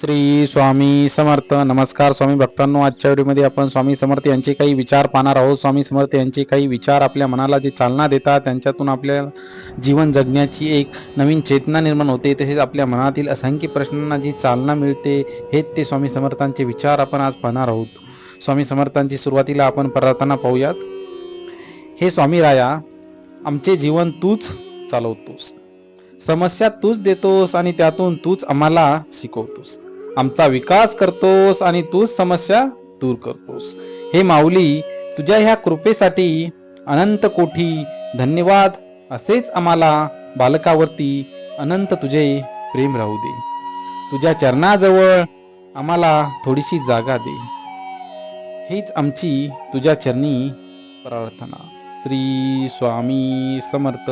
श्री स्वामी समर्थ. नमस्कार स्वामी भक्तांनो आजच्या व्हिडिओमध्ये आपण स्वामी समर्थ यांचे काही विचार पाहणार आहोत. स्वामी समर्थ यांचे काही विचार आपल्या मनाला जे चालना देतात त्यांच्यातून आपल्या जीवन जगण्याची एक नवीन चेतना निर्माण होते. तसेच आपल्या मनातील असंख्य प्रश्नांना जी चालना मिळते हेच ते स्वामी समर्थांचे विचार आपण आज पाहणार आहोत. स्वामी समर्थांची सुरुवातीला आपण प्रार्थना पाहूयात. हे स्वामी राया आमचे जीवन तूच चालवतोस. समस्या तूच देतोस आणि त्यातून तूच आम्हाला शिकवतोस. आमचा विकास करतोस आणि तूच समस्या दूर करतोस. हे माऊली तुझ्या ह्या कृपेसाठी अनंत कोठी धन्यवाद. असेच आम्हाला बालकावरती अनंत तुझे प्रेम राहू दे. तुझ्या चरणाजवळ आम्हाला थोडीशी जागा दे. हीच आमची तुझ्या चरणी प्रार्थना. श्री स्वामी समर्थ.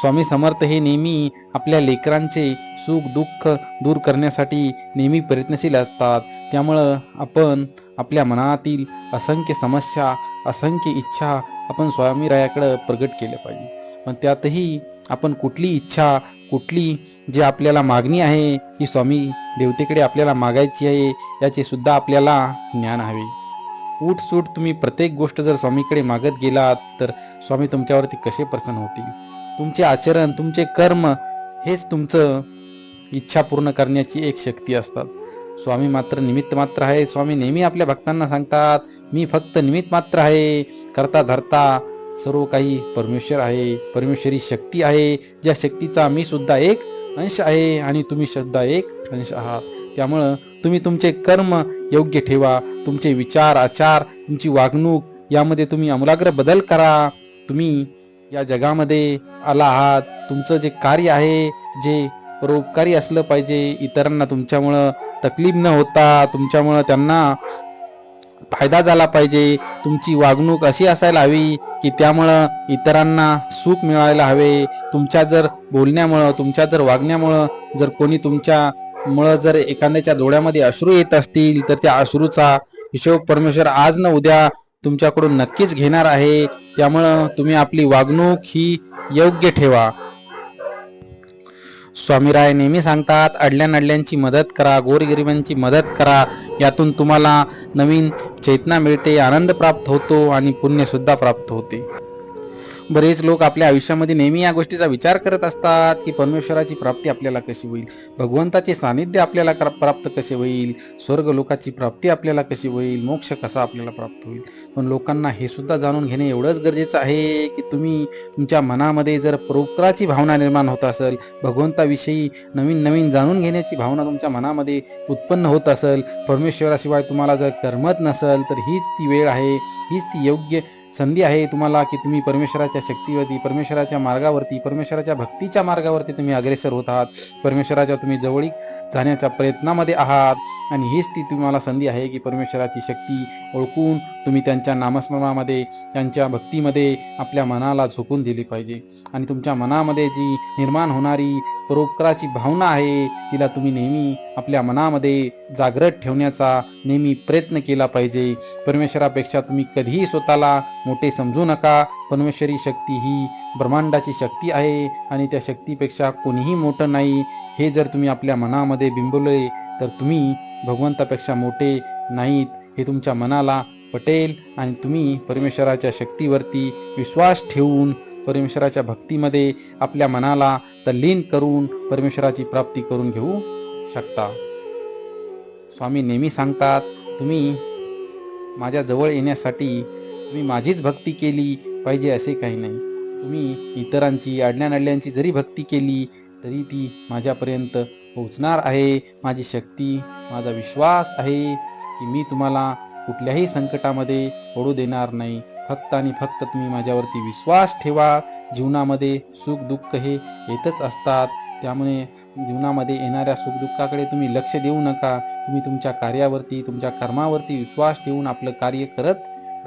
स्वामी समर्थ हे नेहमी आपल्या लेकरांचे सुख दुःख दूर करण्यासाठी नेहमी प्रयत्नशील असतात. त्यामुळं आपण आपल्या मनातील असंख्य समस्या असंख्य इच्छा आपण स्वामीरायाकडं प्रगट केल्या पाहिजे. पण त्यातही आपण कुठली इच्छा कुठली जी आपल्याला मागणी आहे ही स्वामी देवतेकडे आपल्याला मागायची आहे याचे सुद्धा आपल्याला ज्ञान हवे. उठसूट तुम्ही प्रत्येक गोष्ट जर स्वामीकडे मागत गेलात तर स्वामी तुमच्यावरती कसे प्रसन्न होतील? तुमचे आचरण तुमचे कर्म हेच तुमचं इच्छा पूर्ण करण्याची एक शक्ती असतात. स्वामी मात्र निमित्त मात्र आहे. स्वामी नेहमी आपल्या भक्तांना सांगतात मी फक्त निमित्त मात्र आहे. करता धरता सर्व काही परमेश्वर आहे. परमेश्वरी शक्ती आहे. ज्या शक्तीचा मी सुद्धा एक अंश आहे आणि तुम्ही सुद्धा एक अंश आहात. त्यामुळं तुम्ही तुमचे कर्म योग्य ठेवा. तुमचे विचार आचार तुमची वागणूक यामध्ये तुम्ही अमूलाग्र बदल करा. तुम्ही या जगामध्ये आला आहात. तुमचं जे कार्य आहे जे परोपकारी असलं पाहिजे इतरांना तुमच्यामुळं तकलीफ न होता तुमच्यामुळं त्यांना फायदा झाला पाहिजे. तुमची वागणूक अशी असायला हवी की त्यामुळं इतरांना सुख मिळायला हवे. तुमच्या जर बोलण्यामुळं तुमच्या जर वागण्यामुळं जर कोणी तुमच्यामुळं जर एखाद्याच्या डोळ्यामध्ये अश्रू येत असतील तर त्या अश्रूचा हिशोब परमेश्वर आज न उद्या तुमच्याकडून नक्कीच घेणार आहे. त्यामुळं तुम्ही आपली वागणूक ही योग्य ठेवा. स्वामीराय नेहमी सांगतात अडल्या नडल्यांची मदत करा गोरगरिबांची मदत करा. यातून तुम्हाला नवीन चेतना मिळते आनंद प्राप्त होतो आणि पुण्यसुद्धा प्राप्त होते. बरेच लोक आपल्या आयुष्यामध्ये नेहमी या गोष्टीचा विचार करत असतात की परमेश्वराची प्राप्ती आपल्याला कशी होईल? भगवंताचे सानिध्य आपल्याला प्राप्त कसे होईल? स्वर्ग लोकाची प्राप्ती आपल्याला कशी होईल? मोक्ष कसा आपल्याला प्राप्त होईल? पण लोकांना हे सुद्धा जाणून घेणे एवढंच गरजेचं आहे की तुम्ही तुमच्या मनामध्ये जर परोपकाराची भावना निर्माण होत असेल भगवंताविषयी नवीन नवीन जाणून घेण्याची भावना तुमच्या मनामध्ये उत्पन्न होत असेल परमेश्वराशिवाय तुम्हाला जर करमत नसेल तर हीच ती वेळ आहे हीच ती योग्य संधी आहे तुम्हाला की तुम्ही परमेश्वराच्या शक्तीवरती परमेश्वराच्या मार्गावरती परमेश्वराच्या भक्तीच्या मार्गावरती तुम्ही अग्रेसर होत आहात परमेश्वराच्या तुम्ही जवळीक जाण्याच्या प्रयत्नामध्ये आहात. आणि हीच ती तुम्हाला संधी आहे की परमेश्वराची शक्ती ओळखून तुम्ही त्यांच्या नामस्मरणामध्ये त्यांच्या भक्तीमध्ये आपल्या मनाला झोकून दिली पाहिजे. आणि तुमच्या मनामध्ये जी निर्माण होणारी परोपकाराची भावना आहे तिला तुम्ही नेहमी आपल्या मनामध्ये जागृत ठेवण्याचा नेहमी प्रयत्न केला पाहिजे. परमेश्वरापेक्षा तुम्ही कधीही स्वतःला मोठे समजू नका. परमेश्वरी शक्ती ही ब्रह्मांडाची शक्ती आहे आणि त्या शक्तीपेक्षा कोणीही मोठं नाही. हे जर तुम्ही आपल्या मनामध्ये बिंबवले तर तुम्ही भगवंतापेक्षा मोठे नाहीत. हे तुमच्या मनाला पटेल आणि तुम्ही परमेश्वराच्या शक्तीवरती विश्वास ठेवून परमेश्वराच्या भक्तीमध्ये आपल्या मनाला तल्लीन करून परमेश्वराची प्राप्ती करून घेऊ शकता. स्वामी नेहमी सांगतात तुम्ही माझ्या जवळ येण्यासाठी तुम्ही माझीच भक्ती केली पाहिजे असे काही नाही. तुम्ही इतरांची अडण्यानडल्यांची जरी भक्ती केली तरी ती माझ्यापर्यंत पोहोचणार आहे. माझी शक्ती माझा विश्वास आहे की मी तुम्हाला कुठल्याही संकटामध्ये पडू देणार नाही. फक्त आणि फक्त तुम्ही माझ्यावरती विश्वास ठेवा. जीवनामध्ये सुख दुःख हे येतच असतात. त्यामुळे जीवनामध्ये येणाऱ्या सुखदुःखाकडे तुम्ही लक्ष देऊ नका. तुम्ही तुमच्या कार्यावरती तुमच्या कर्मावरती विश्वास ठेवून आपलं कार्य करत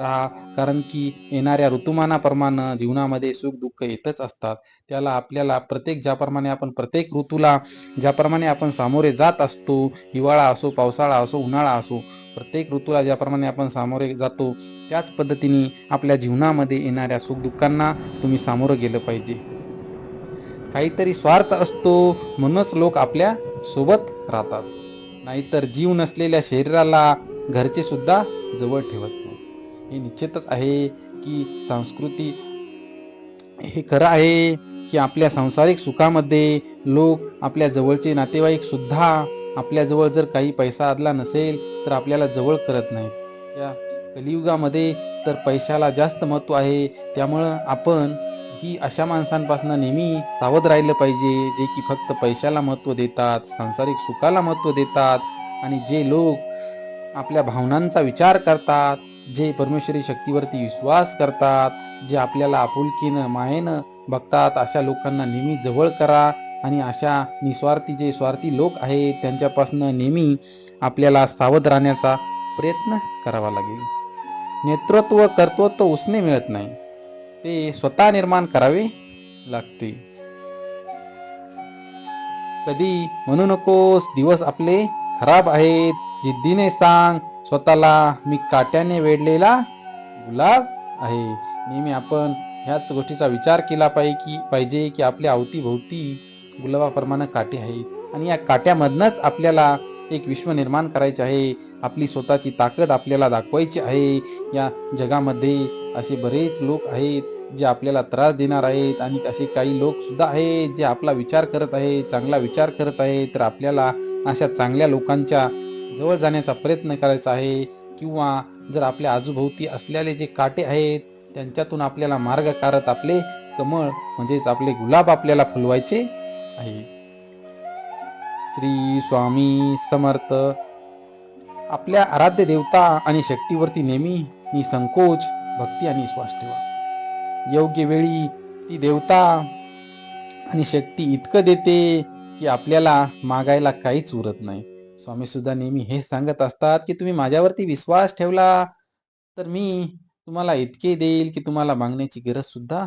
राहा कारण की येणाऱ्या ऋतुमानाप्रमाणे जीवनामध्ये सुख दुःख येतच असतात. त्याला आपल्याला प्रत्येक ज्याप्रमाणे आपण प्रत्येक ऋतूला ज्याप्रमाणे आपण सामोरे जात असतो हिवाळा असो पावसाळा असो उन्हाळा असो प्रत्येक ऋतूला ज्याप्रमाणे आपण सामोरे जातो त्याच पद्धतीने आपल्या जीवनामध्ये येणाऱ्या सुखदुःखांना तुम्ही सामोरं गेलं पाहिजे. काहीतरी स्वार्थ असतो म्हणूनच लोक आपल्यासोबत राहतात. नाहीतर जीव नसलेल्या शरीराला घरचे सुद्धा जवळ ठेवत. हे निश्चितच आहे की संस्कृती हे खरं आहे की आपल्या सांसारिक सुखामध्ये लोक आपल्या जवळचे नातेवाईक सुद्धा जर काही पैसा आदला नसेल तर आपल्याला जवळ करत नाहीत. या कलियुगामध्ये तर पैशाला जास्त महत्त्व आहे. त्यामुळं आपण ही अशा माणसांपासून नेहमी सावध राहिलं पाहिजे जे की फक्त पैशाला महत्त्व देतात सांसारिक सुखाला महत्त्व देतात आणि जे लोक आपल्या भावनांचा विचार करतात जे परमेश्वरी शक्तीवरती विश्वास करतात जे आपल्याला आपुलकीनं मायेनं बघतात अशा लोकांना नेहमी जवळ करा आणि अशा निस्वार्थी जे स्वार्थी लोक आहेत त्यांच्यापासून नेहमी आपल्याला सावध राहण्याचा प्रयत्न करावा लागेल. नेतृत्व कर्तृत्व उसने मिळत नाही. ते स्वतः निर्माण करावे लागते. कधी म्हणू नकोस दिवस आपले खराब आहेत. जिद्दीने सांग स्वतःला मी काट्याने वेढलेला गुलाब आहे. नेहमी आपण ह्याच गोष्टीचा विचार केला पाहिजे की पाहिजे की आपल्या अवतीभोवती गुलाबाप्रमाणे काटे आहेत. आणि या काट्यामधनंच आपल्याला एक विश्व निर्माण करायचे आहे. आपली स्वतःची ताकद आपल्याला दाखवायची आहे. या जगामध्ये असे बरेच लोक आहेत जे आपल्याला त्रास देणार आहेत आणि असे काही लोकसुद्धा आहेत जे आपला विचार करत आहेत चांगला विचार करत आहेत. तर आपल्याला अशा चांगल्या लोकांच्या जवळ जाण्याचा प्रयत्न करायचा आहे किंवा जर आपल्या आजूभोवती असलेले जे काटे आहेत त्यांच्यातून आपल्याला मार्ग काढत आपले कमळ म्हणजेच आपले गुलाब आपल्याला फुलवायचे आहे. श्री स्वामी समर्थ. आपल्या आराध्य देवता आणि शक्तीवरती नेहमी निसंकोच भक्ती आणि विश्वास ठेवा. योग्य वेळी ती देवता आणि शक्ती इतकं देते की आपल्याला मागायला काहीच उरत नाही. स्वामी सुद्धा नेहमी हे सांगत असतात की तुम्ही माझ्यावरती विश्वास ठेवला तर मी तुम्हाला इतके देईल की तुम्हाला मागण्याची गरज सुद्धा